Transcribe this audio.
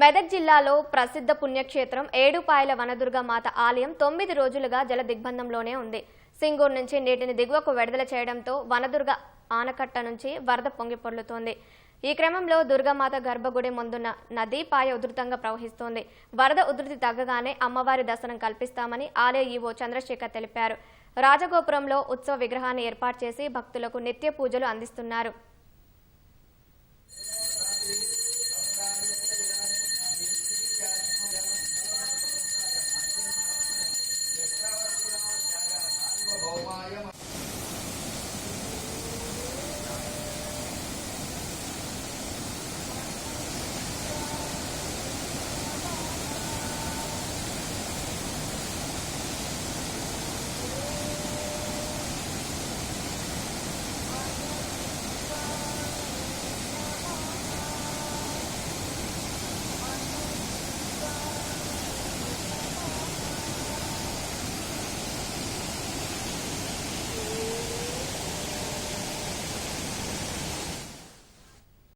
మెదక్ జిల్లాలో ప్రసిద్ధ పుణ్యక్షేత్రం ఏడుపాయల వనదుర్గ మాత ఆలయం తొమ్మిది రోజులుగా జల దిగ్బంధంలోనే ఉంది. సింగూరు నుంచి నీటిని దిగువకు విడుదల చేయడంతో వనదుర్గ ఆనకట్ట నుంచి వరద పొంగి పొర్లుతోంది. ఈ క్రమంలో దుర్గామాత గర్భగుడి ముందున్న నది పాయ ఉధృతంగా ప్రవహిస్తోంది. వరద ఉధృతి తగ్గగానే అమ్మవారి దర్శనం కల్పిస్తామని ఆలయ ఈవో చంద్రశేఖర్ తెలిపారు. రాజగోపురంలో ఉత్సవ విగ్రహాన్ని ఏర్పాటు చేసి భక్తులకు నిత్య పూజలు అందిస్తున్నారు.